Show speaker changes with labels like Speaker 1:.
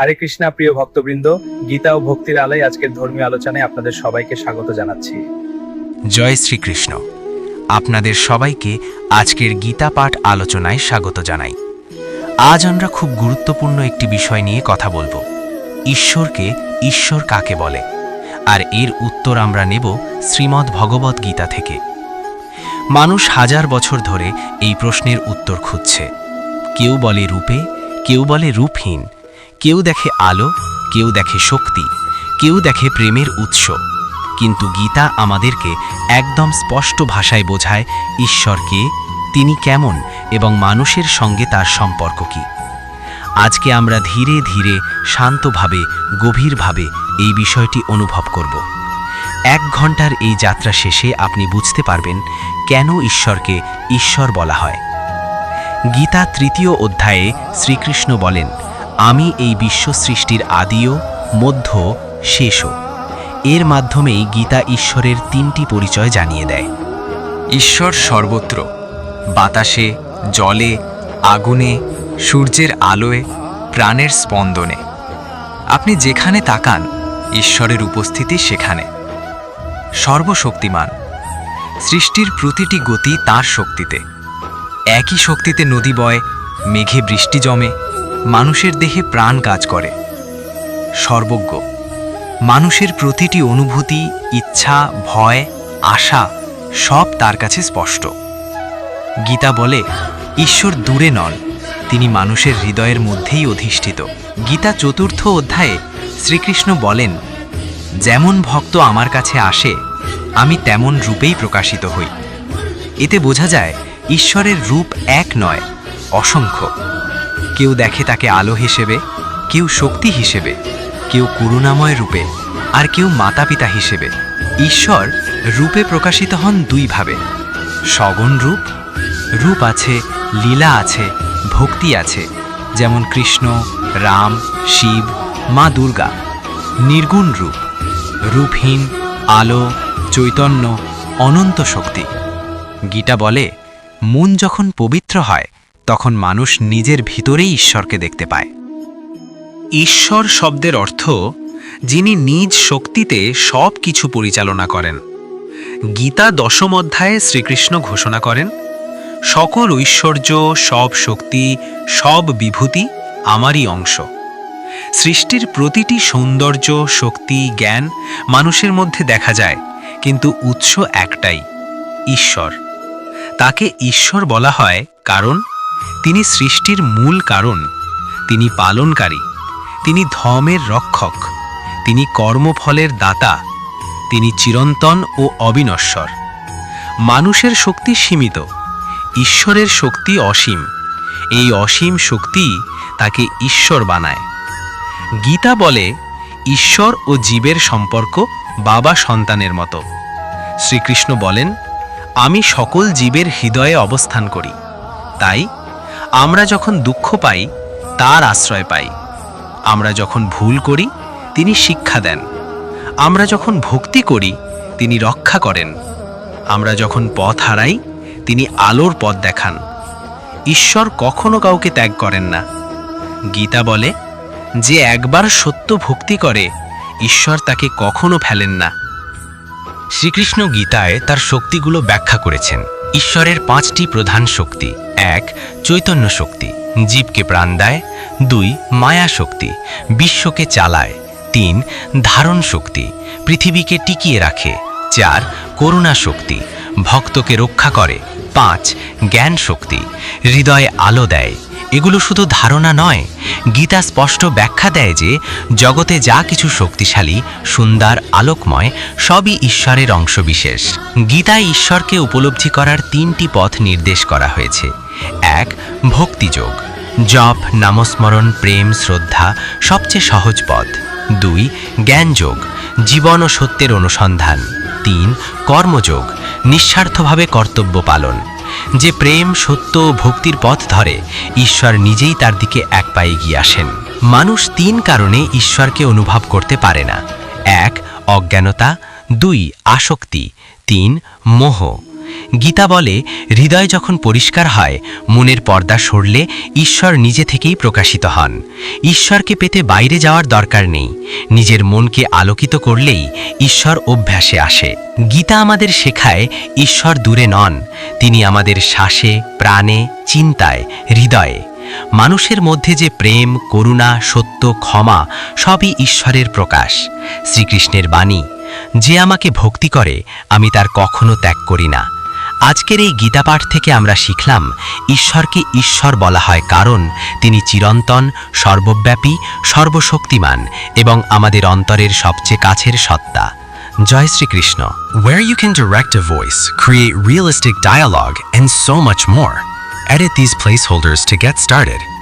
Speaker 1: হরে কৃষ্ণা, প্রিয় ভক্তবৃন্দ, গীতা ও ভক্তির আলোয় আজকের ধর্মীয় আলোচনায় আপনাদের সবাইকে স্বাগত জানাচ্ছি।
Speaker 2: জয় শ্রীকৃষ্ণ। আপনাদের সবাইকে আজকের গীতা পাঠ আলোচনায় স্বাগত জানাই। আজ আমরা খুব গুরুত্বপূর্ণ একটি বিষয় নিয়ে কথা বলব। ঈশ্বরকে ঈশ্বর কাকে বলে? আর এর উত্তর আমরা নেব শ্রীমদ্ ভগবত গীতা থেকে। মানুষ হাজার বছর ধরে এই প্রশ্নের উত্তর খুঁজছে। কেউ বলে রূপে, কেউ বলে রূপহীন। কেউ দেখে আলো, কেউ দেখে শক্তি, কেউ দেখে প্রেমের উৎস। কিন্তু গীতা আমাদেরকে একদম স্পষ্ট ভাষায় বোঝায় ঈশ্বরকে তিনি কেমন এবং মানুষের সঙ্গে তার সম্পর্ক কি। আজকে আমরা ধীরে ধীরে শান্তভাবে, গভীরভাবে এই বিষয়টি অনুভব করব। এক ঘণ্টার এই যাত্রা শেষে আপনি বুঝতে পারবেন কেন ঈশ্বরকে ঈশ্বর বলা হয়। গীতা তৃতীয় অধ্যায়ে শ্রীকৃষ্ণ বলেন আমি এই বিশ্ব সৃষ্টির আদিও, মধ্য, শেষও। এর মাধ্যমেই গীতা ঈশ্বরের তিনটি পরিচয় জানিয়ে দেয়। ঈশ্বর সর্বত্র, বাতাসে, জলে, আগুনে, সূর্যের আলোয়, প্রাণের স্পন্দনে। আপনি যেখানে তাকান, ঈশ্বরের উপস্থিতি সেখানে। সর্বশক্তিমান, সৃষ্টির প্রতিটি গতি তার শক্তিতে। একই শক্তিতে নদী বয়, মেঘে বৃষ্টি জমে মানুষের দেহে প্রাণ কাজ করে। সর্বজ্ঞ। মানুষের প্রতিটি অনুভূতি, ইচ্ছা, ভয়, আশা সব তার কাছে স্পষ্ট। গীতা বলে, ঈশ্বর দূরে নন, তিনি মানুষের হৃদয়ের মধ্যেই অধিষ্ঠিত। গীতা চতুর্থ অধ্যায়ে শ্রীকৃষ্ণ বলেন, যেমন ভক্ত আমার কাছে আসে, আমি তেমন রূপেই প্রকাশিত হই। এতে বোঝা যায়, ঈশ্বরের রূপ এক নয়, অসংখ্য। কেউ দেখে তাকে আলো হিসেবে, কেউ শক্তি হিসেবে, কেউ করুণাময় রূপে, আর কেউ মাতা পিতা হিসেবে। ঈশ্বর রূপে প্রকাশিত হন দুইভাবে সগুণ রূপ রূপ আছে, লীলা আছে, ভক্তি আছে, যেমন কৃষ্ণ, রাম, শিব, মা দুর্গা। নির্গুণ রূপ, রূপহীন, আলো, চৈতন্য, অনন্ত শক্তি। গীতা বলে, মন যখন পবিত্র হয় তখন মানুষ নিজের ভিতরেই ঈশ্বরকে দেখতে পায়। ঈশ্বর শব্দের অর্থ যিনি নিজ শক্তিতে সব কিছু পরিচালনা করেন। গীতা দশম অধ্যায়ে শ্রীকৃষ্ণ ঘোষণা করেন, সকল ঐশ্বর্য, সব শক্তি, সব বিভূতি আমারই অংশ। সৃষ্টির প্রতিটি সৌন্দর্য, শক্তি, জ্ঞান মানুষের মধ্যে দেখা যায়, কিন্তু উৎস একটাই, ঈশ্বর। তাকে ঈশ্বর বলা হয় কারণ তিনি সৃষ্টির মূল কারণ। তিনি পালনকারী। তিনি ধমের রক্ষক। তিনি কর্মফলের দাতা। তিনি চিরন্তন ও অবিনশ্বর। মানুষের শক্তি সীমিত। ঈশ্বরের শক্তি অসীম। এই অসীম শক্তি তাকে ঈশ্বর বানায়। গীতা বলে, ঈশ্বর ও জীবের সম্পর্ক বাবা সন্তানের মতো। শ্রীকৃষ্ণ বলেন, আমি সকল জীবের হৃদয়ে অবস্থান করি। তাই আমরা যখন দুঃখ পাই, তার আশ্রয় পাই। আমরা যখন ভুল করি, তিনি শিক্ষা দেন। আমরা যখন ভক্তি করি, তিনি রক্ষা করেন। আমরা যখন পথ হারাই, তিনি আলোর পথ দেখান। ঈশ্বর কখনো কাউকে ত্যাগ করেন না। গীতা বলে, যে একবার সত্য ভক্তি করে, ঈশ্বর তাকে কখনো ফেলেন না। শ্রীকৃষ্ণ গীতায় তার শক্তিগুলো ব্যাখ্যা করেছেন। ঈশ্বরের পাঁচটি প্রধান শক্তি। এক, চৈতন্য শক্তি। জীবকে প্রাণ দেয়। দুই, মায়া শক্তি। বিশ্বকে চালায়। তিন, ধারণ শক্তি। পৃথিবীকে টিকিয়ে রাখে। চার, করুণা শক্তি। ভক্তকে রক্ষা করে। পাঁচ, জ্ঞান শক্তি। হৃদয়ে আলো দেয়। এগুলো শুধু ধারণা নয়, গীতা স্পষ্ট ব্যাখ্যা দেয় যে জগতে যা কিছু শক্তিশালী, সুন্দর, আলোকময়, সবই ঈশ্বরের অংশবিশেষ। গীতায় ঈশ্বরকে উপলব্ধি করার তিনটি পথ নির্দেশ করা হয়েছে। এক, ভক্তিযোগ। জপ, নামস্মরণ, প্রেম, শ্রদ্ধা, সবচেয়ে সহজ পথ। দুই, জ্ঞানযোগ। জীবন ও সত্যের অনুসন্ধান। তিন, কর্মযোগ। নিঃস্বার্থভাবে কর্তব্য পালন। যে প্রেম, সত্য ভক্তির পথ ধরে, ঈশ্বর নিজেই তার দিকে এক পায়ে গিয়ে আসেন। মানুষ তিন কারণে ঈশ্বরকে অনুভব করতে পারে না। এক, অজ্ঞানতা, দুই, আসক্তি, তিন, মোহ। গীতা বলে, হৃদয় যখন পরিষ্কার হয়, মনের পর্দা সরলে ঈশ্বর নিজে থেকেই প্রকাশিত হন। ঈশ্বরকে পেতে বাইরে যাওয়ার দরকার নেই। নিজের মনকে আলোকিত করলেই ঈশ্বর অভ্যাসে আসে। গীতা আমাদের শেখায়, ঈশ্বর দূরে নন। তিনি আমাদের শ্বাসে, প্রাণে, চিন্তায়, হৃদয়ে। মানুষের মধ্যে যে প্রেম, করুণা, সত্য, ক্ষমা, সবই ঈশ্বরের প্রকাশ। শ্রীকৃষ্ণের বাণী, যে আমাকে ভক্তি করে, আমি তার কখনো ত্যাগ করি না। আজকের এই গীতাপাঠ থেকে আমরা শিখলাম, ঈশ্বরকে ঈশ্বর বলা হয় কারণ, তিনি চিরন্তন, সর্বব্যাপী, সর্বশক্তিমান এবং আমাদের অন্তরের সবচেয়ে কাছের সত্তা। জয় Shrikrishna.
Speaker 3: Where you can direct a voice create realistic dialogue and so much more added this placeholders to get started